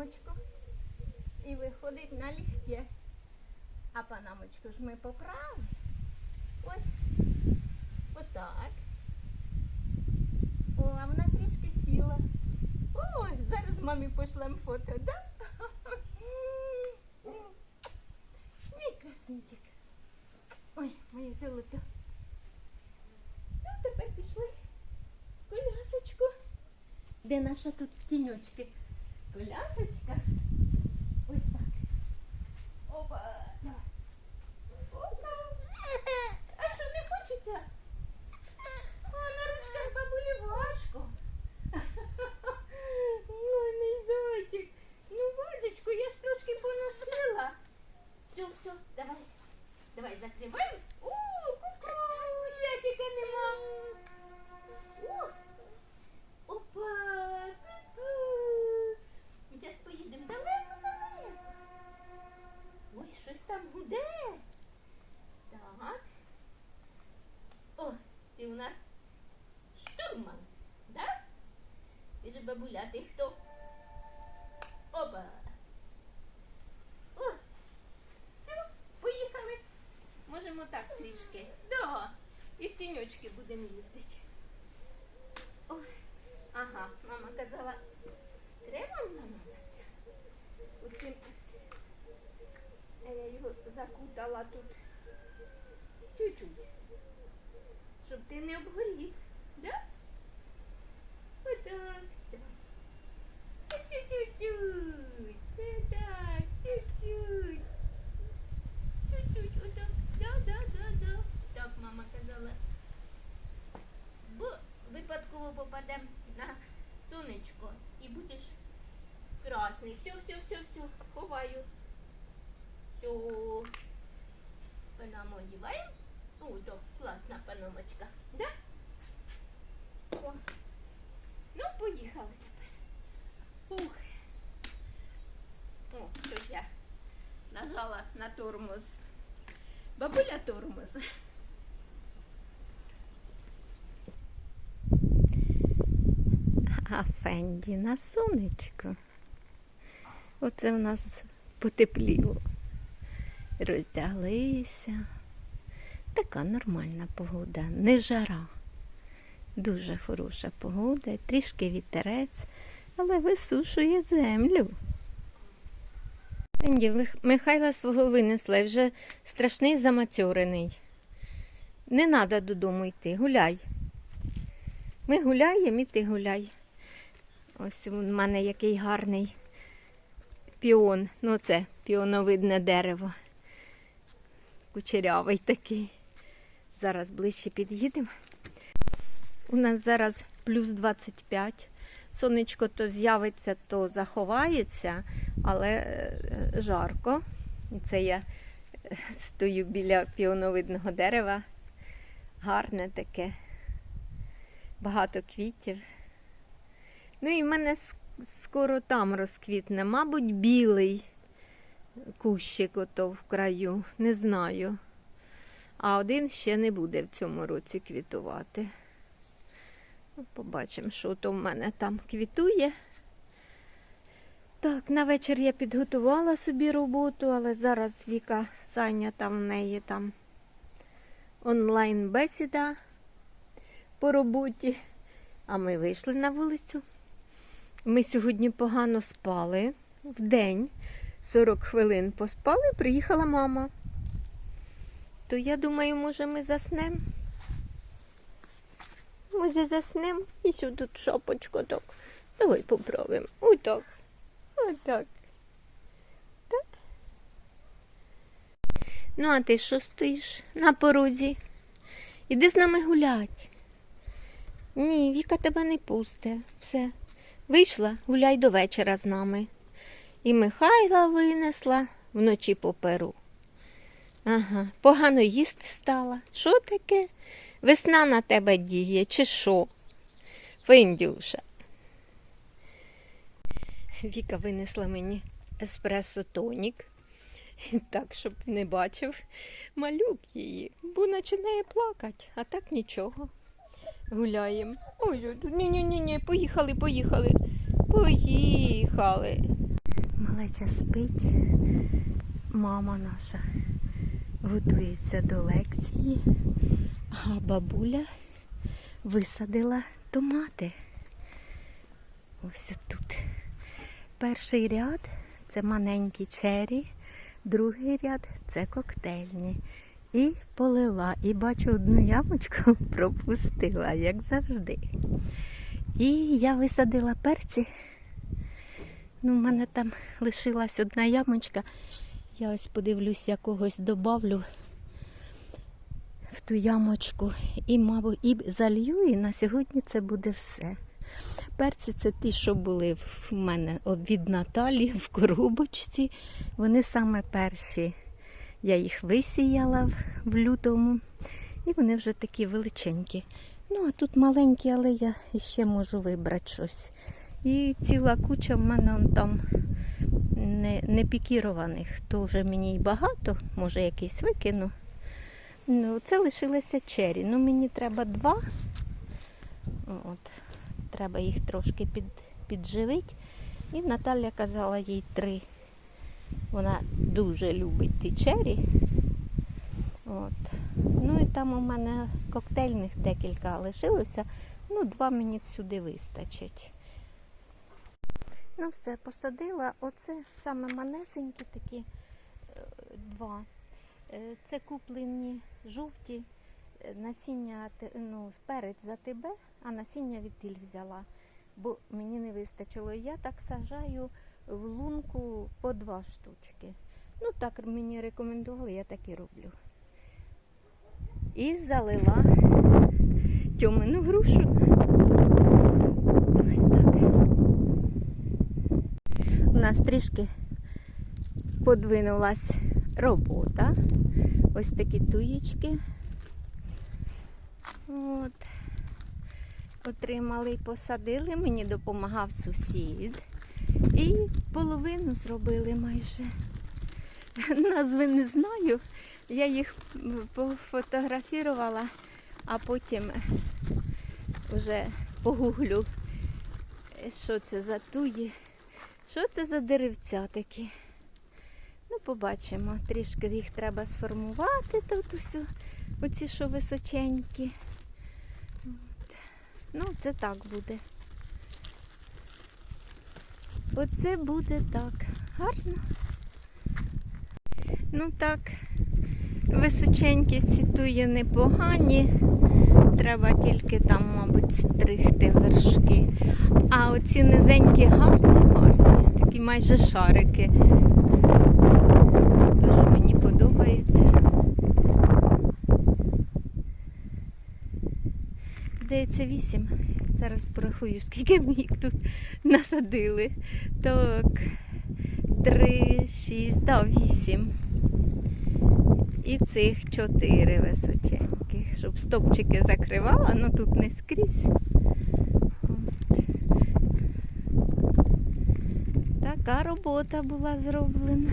панамочку і виходить на налегке. А панамочку ж ми поправили. От, отак. О, а вона трішки сіла. О, зараз мамі пошлем фото, да? Мій красунчик. Ой, моє золото. Ну, тепер пішли в колясочку. Де наша тут тіньочки? Колясочка. Ось так. Опа. Опа. А що не хочеться? А на ручках бабулі важко. Ой, мій зайчик. Ну, важечку, я ж трошки поносила. Все, все, давай. Давай закриваємо. О, кукуся, тільки нема. О, опа, ку-ку. Зараз поїдемо далеко, далеко. Ой, щось там гуде. Так. О, ти у нас штурман, да? Ти ж бабуля, ти хто? Опа. О, все, поїхали. Можемо так трішки. Да. І в тіньочки будемо їздити. Ой, ага, мама казала, кремом намазатися. Оцим. Я його закутала тут. Чуть-чуть. Щоб ти не обгорів. Да? Отак. Давай. Чуть-чуть. Так, чуть-чуть. Чуть-чуть, отак. Да, да, да, да. Так, мама казала. Бо випадково попадемо на сонечко і будеш красний. Все, все, все, все. Ховаю. Все. Панаму одіваємо. О, то класна панамочка. Да? О. Ну, поїхали тепер. Ух. О, що ж я нажала на тормоз. Бабуля тормоз. А Фенді на сонечку. Оце в нас потепліло. Роздяглися. Така нормальна погода, не жара. Дуже хороша погода, трішки вітерець, але висушує землю. Фенді, Мих- Михайла свого винесла, вже страшний замацьорений. Не треба додому йти, гуляй. Ми гуляємо і ти гуляй. Ось у мене який гарний піон. Ну, це піоновидне дерево. Кучерявий такий. Зараз ближче під'їдемо. У нас зараз плюс 25. Сонечко то з'явиться, то заховається, але е, жарко. І це я е, стою біля піоновидного дерева. Гарне таке багато квітів. Ну і в мене скоро там розквітне, мабуть, білий кущик ото в краю, не знаю. А один ще не буде в цьому році квітувати. Ну, Побачимо, що то в мене там квітує. Так, на вечір я підготувала собі роботу, але зараз Віка зайнята в неї там онлайн-бесіда по роботі. А ми вийшли на вулицю. Ми сьогодні погано спали в день. 40 хвилин поспали, приїхала мама. То я думаю, може, ми заснемо. Може, заснемо і сюди шапочку так. Давай поправимо. Отак. Отак. Так. Ну, а ти що стоїш на порозі? Іди з нами гулять. Ні, Віка тебе не пусте. Все. Вийшла, гуляй до вечора з нами. І Михайла винесла вночі по перу. Ага, погано їсти стала. Що таке? Весна на тебе діє, чи що? Финдюша. Віка винесла мені еспресо тонік. Так, щоб не бачив малюк її, бо починає плакати, а так нічого. Гуляємо. Ой, ні, ні, ні, ні, поїхали, поїхали. Поїхали. Малеча спить. Мама наша готується до лекції, а бабуля висадила томати. Ось тут. Перший ряд це маленькі чері, другий ряд це коктейльні. І полила, і бачу одну ямочку пропустила, як завжди. І я висадила перці. Ну, в мене там лишилась одна ямочка. Я ось подивлюсь, я когось добавлю в ту ямочку. І, мабуть, і залью, і на сьогодні це буде все. Перці це ті, що були в мене від Наталі в коробочці. Вони саме перші. Я їх висіяла в- в лютому. І вони вже такі величенькі. Ну, а тут маленькі, але я ще можу вибрати щось. І ціла куча в мене там не, не пікірованих. То вже мені й багато, може якийсь викину. Ну, це лишилися чері. Ну, мені треба два. От. Треба їх трошки під, підживити. І Наталя казала їй три. Вона дуже любить ті чері. От. Ну і там у мене коктейльних декілька лишилося. Ну, два мені сюди вистачить. Ну, все, посадила. Оце саме манесенькі такі е, два. Е, Це куплені жовті е, насіння, ну, перець за тебе, а насіння від тіль взяла, бо мені не вистачило. Я так сажаю в лунку по два штучки. Ну, так мені рекомендували, я так і роблю. І залила тьомину грушу. Ось так. У нас трішки подвинулась робота. Ось такі туєчки. От. Отримали і посадили, мені допомагав сусід. І половину зробили майже. Назви не знаю. Я їх пофотографувала, а потім вже погуглю, що це за туї, що це за деревця такі. Ну, побачимо. Трішки їх треба сформувати тут усю, оці що височенькі. От. Ну, це так буде. Оце буде так. Гарно. Ну так, височенькі ці туї непогані. Треба тільки там, мабуть, стригти вершки. А оці низенькі гарні, гарні, такі майже шарики. Дуже мені подобається. Здається, вісім. Зараз порахую, скільки ми їх тут насадили. Так, три, шість, да, вісім. І цих чотири височеньких, щоб стопчики закривала, ну тут не скрізь. От. Така робота була зроблена.